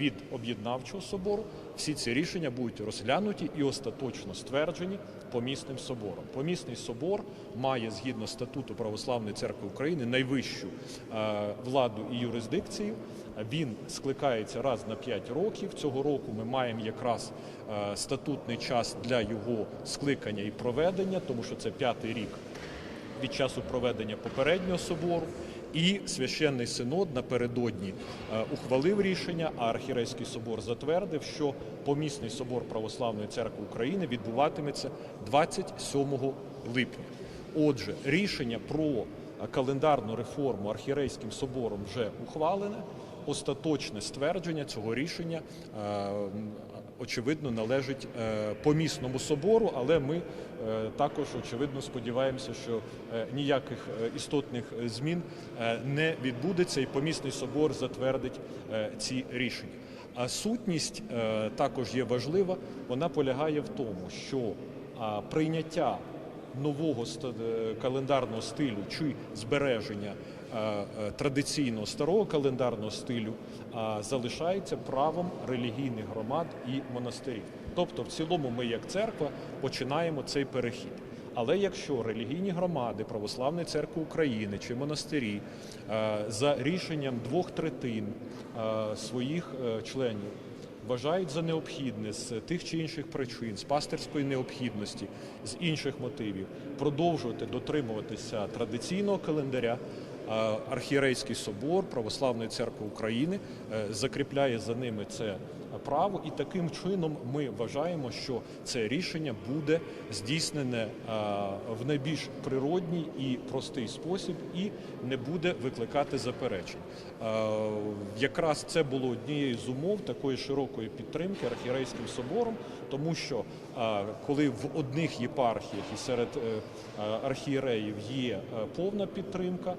від об'єднавчого собору, всі ці рішення будуть розглянуті і остаточно стверджені помісним собором. Помісний собор має згідно статуту Православної церкви України найвищу е, владу і юрисдикцію. Він скликається раз на 5 років. Цього року ми маємо якраз е, статутний час для його скликання і проведення, тому що це п'ятий рік від часу проведення попереднього собору. І священний синод напередодні е, ухвалив рішення, а архірейський собор затвердив, що помісний собор Православної церкви України відбуватиметься 27 липня. Отже, рішення про календарну реформу архірейським собором вже ухвалене. Остаточне ствердження цього рішення е, очевидно належить е, помісному собору, але ми е, також очевидно сподіваємося, що е, ніяких істотних змін не відбудеться, і помісний собор затвердить ці рішення. А сутність також є важлива. Вона полягає в тому, що прийняття нового календарного стилю чи збереження е, е, традиційного старого календарного стилю залишається правом релігійних громад і монастирів. Тобто, в цілому, ми, як церква, починаємо цей перехід. Але якщо релігійні громади Православної церкви України чи монастирі е, за рішенням двох третин своїх членів вважають за необхідне з тих чи інших причин, з пастирської необхідності, з інших мотивів продовжувати дотримуватися традиційного календаря. А Архієрейський собор Православної церкви України е, закріпляє за ними це право, і таким чином ми вважаємо, що це рішення буде здійснене е, в найбільш природній і простий спосіб, і не буде викликати заперечень. Е, Якраз це було однією з умов такої широкої підтримки архієрейським собором, тому що коли в одних єпархіях і серед архієреїв є повна підтримка,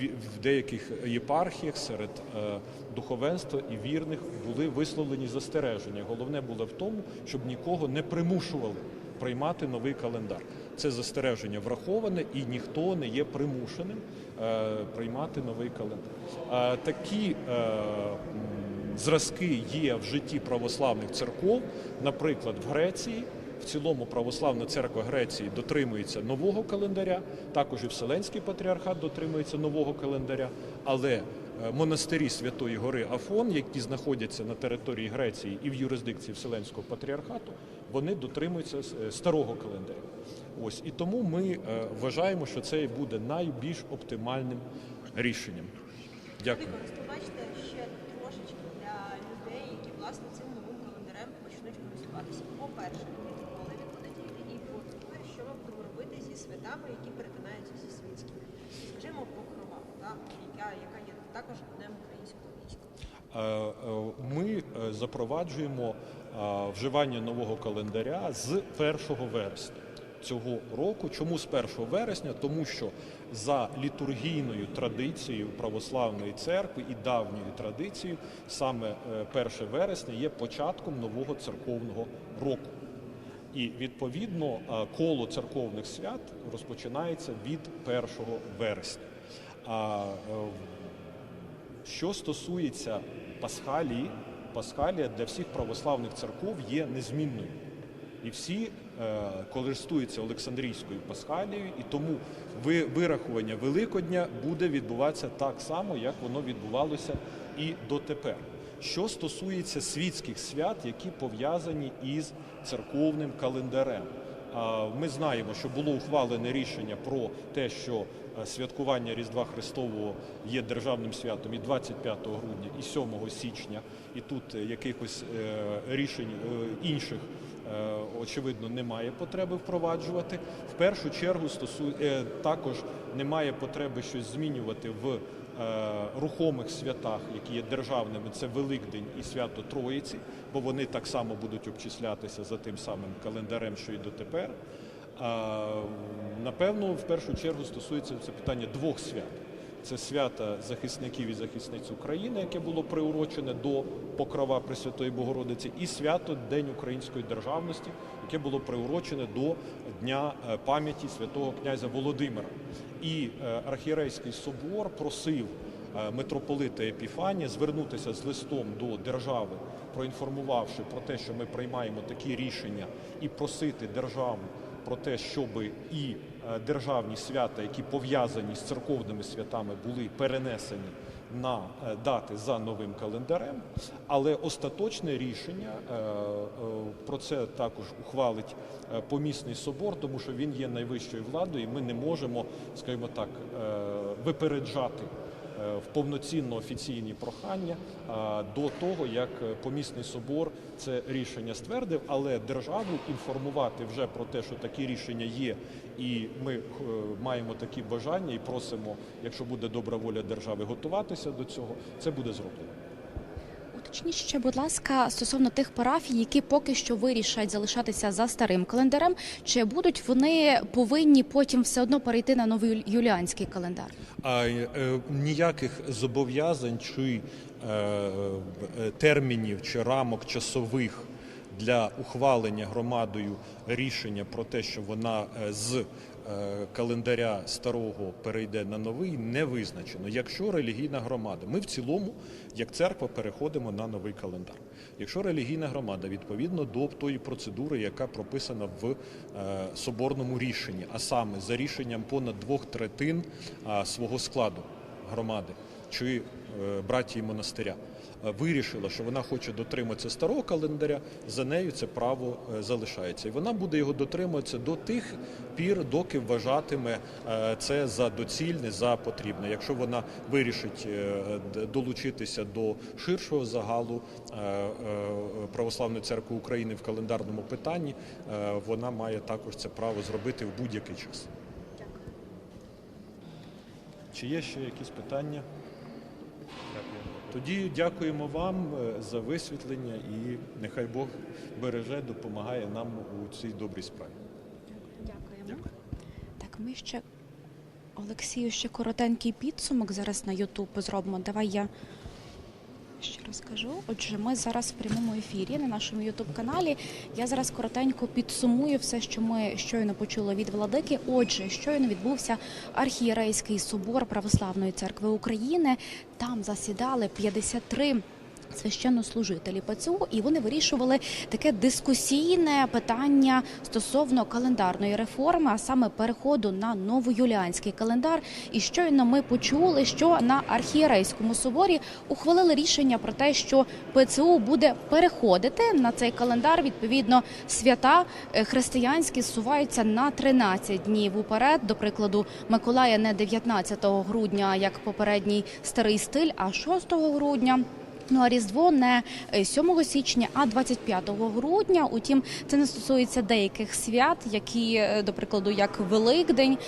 в- в деяких єпархіях серед е, духовенства і вірних були висловлені застереження. Головне було в тому, щоб нікого не примушували приймати новий календар. Це застереження враховане, і ніхто не є примушеним е, приймати новий календар. Е, такі е, зразки є в житті православних церков, наприклад, в Греції. В цілому православна церква Греції дотримується нового календаря, також і Вселенський патріархат дотримується нового календаря, але е, монастирі Святої Гори Афон, які знаходяться на території Греції і в юрисдикції Вселенського патріархату, вони дотримуються е, старого календаря. Ось і тому ми е, вважаємо, що це буде найбільш оптимальним рішенням. Дякую. Побачите ще трошечки для людей, які власне цим новим календарем почнуть користуватися. По-перше, відколи він буде діяти, і по-друге, що ми будемо робити зі святами, які перетинаються зі світськими. Скажімо, покрова, так, яка, яка є також днем українського війська. Е, е, Ми е, запроваджуємо вживання нового календаря з 1 вересня цього року. Чому з 1 вересня? Тому що за літургійною традицією православної церкви і давньою традицією саме е, 1 вересня є початком нового церковного року. І відповідно е, коло церковних свят розпочинається від 1 вересня. А е, що стосується Пасхалії, Пасхалія для всіх православних церков є незмінною. І всі е, користуються Олександрійською Пасхалією, і тому ви- вирахування Великодня буде відбуватися так само, як воно відбувалося і дотепер. Що стосується світських свят, які пов'язані із церковним календарем. Ми знаємо, що було ухвалене рішення про те, що е, святкування Різдва Христового є державним святом і 25 грудня, і 7 січня, і тут е, якихось е, рішень інших очевидно немає потреби впроваджувати. В першу чергу стосу... також немає потреби щось змінювати в рухомих святах, які є державними, це Великдень і свято Троїці, бо вони так само будуть обчислятися за тим самим календарем, що і дотепер. Напевно, в першу чергу стосується це питання двох свят. Це свята захисників і захисниць України, яке було приурочене до покрова Пресвятої Богородиці, і свято День української державності, яке було приурочене до Дня е, пам'яті святого князя Володимира. І е, архієрейський собор просив е, митрополита Епіфанія звернутися з листом до держави, проінформувавши про те, що ми приймаємо такі рішення, і просити державу про те, щоб і е, державні свята, які пов'язані з церковними святами, були перенесені на е, дати за новим календарем, але остаточне рішення е, е, про це також ухвалить помісний собор, тому що він є найвищою владою, і ми не можемо, скажімо так, випереджати в повноцінно офіційні прохання е, до того, як е, помісний собор це рішення ствердив, але державу інформувати вже про те, що такі рішення є, і ми е, маємо такі бажання і просимо, якщо буде добра воля держави, готуватися до цього. Це буде зроблено. Уточніть будь ласка, стосовно тих парафій, які поки що вирішать залишатися за старим календарем, чи будуть вони повинні потім все одно перейти на новий юліанський календар? А е, ніяких зобов'язань чи е, термінів чи рамок часових для ухвалення громадою рішення про те, що вона е, з календаря старого перейде на новий, не визначено. Якщо релігійна громада, ми в цілому, як церква, переходимо на новий календар. Якщо релігійна громада відповідно до тої процедури, яка прописана в е, соборному рішенні, а саме за рішенням понад двох третин свого складу громади чи е, братії монастиря, е, вирішила, що вона хоче дотриматися старого календаря, за нею це право е, залишається. І вона буде його дотримуватися до тих пір, доки вважатиме це за доцільне, за потрібне. Якщо вона вирішить долучитися до ширшого загалу Православної церкви України в календарному питанні, вона має також це право зробити в будь-який час. Чи є ще якісь питання? Тоді дякуємо вам е, за висвітлення і нехай Бог береже, допомагає нам у цій добрій справі. Дякуємо. Так, ми ще Олексію ще коротенький підсумок зараз на Ютуб зробимо. Давай я ще розкажу. Отже, ми зараз в прямому ефірі на нашому Ютуб каналі. Я зараз коротенько підсумую все, що ми щойно почули від владики. Отже, щойно відбувся архієрейський собор Православної церкви України. Там засідали 53 священнослужителі ПЦУ, і вони вирішували таке дискусійне питання стосовно календарної реформи, а саме переходу на новоюліанський календар. І щойно ми почули, що на архієрейському соборі ухвалили рішення про те, що ПЦУ буде переходити на цей календар. Відповідно, свята е, християнські зсуваються на 13 днів уперед. До прикладу, Миколая не 19 грудня, як попередній старий стиль, а 6 грудня. Ну а Різдво не е, 7 січня, а 25 грудня. Утім, це не стосується деяких свят, які, е, до прикладу, як Великдень.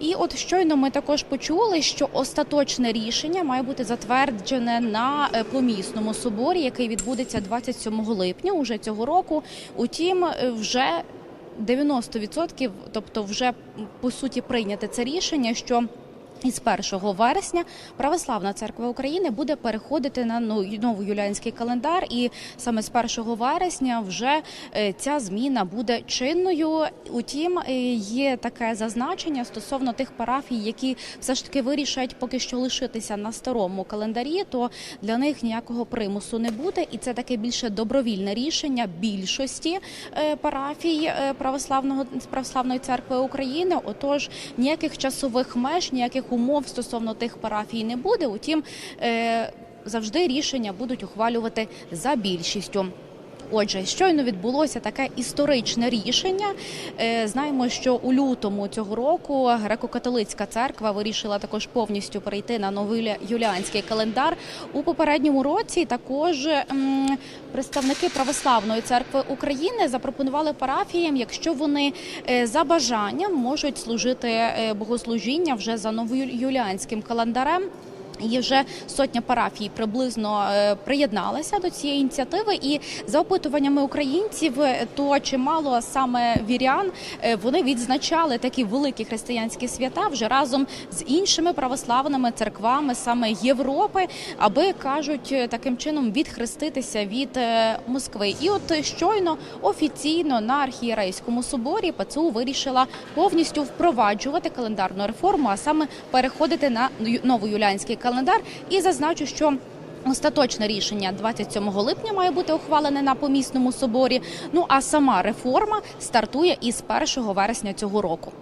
І от щойно ми також почули, що остаточне рішення має бути затверджене на е, помісному соборі, який відбудеться 27 липня уже цього року. Утім, е, вже 90%, тобто вже по суті прийняте це рішення, що із 1 вересня Православна церква України буде переходити на ну- новий юліанський календар, і саме з 1 вересня вже е, ця зміна буде чинною. Утім, е, є таке зазначення стосовно тих парафій, які все ж таки вирішать поки що лишитися на старому календарі, то для них ніякого примусу не буде, і це таке більше добровільне рішення більшості е, парафій православного православної церкви України. Отож, ніяких часових меж, ніяких умов стосовно тих парафій не буде. Утім, е, завжди рішення будуть ухвалювати за більшістю. Отже, щойно відбулося таке історичне рішення. Е, Знаємо, що у лютому цього року греко-католицька церква вирішила також повністю перейти на новий юліанський календар. У попередньому році також представники православної церкви України запропонували парафіям, якщо вони е, за бажанням можуть служити е, богослужіння вже за новоюліанським календарем. І вже сотня парафій приблизно е, приєдналася до цієї ініціативи. І за опитуваннями українців, е, то чимало саме вірян е, вони відзначали такі великі християнські свята вже разом з іншими православними церквами саме Європи, аби кажуть таким чином відхреститися від Москви. І от щойно офіційно на архієрейському соборі ПЦУ вирішила повністю впроваджувати календарну реформу, а саме переходити на новоюліанський календар. Календар. І зазначу, що остаточне рішення 27 липня має бути ухвалене на помісному соборі. Ну а сама реформа стартує із 1 вересня цього року.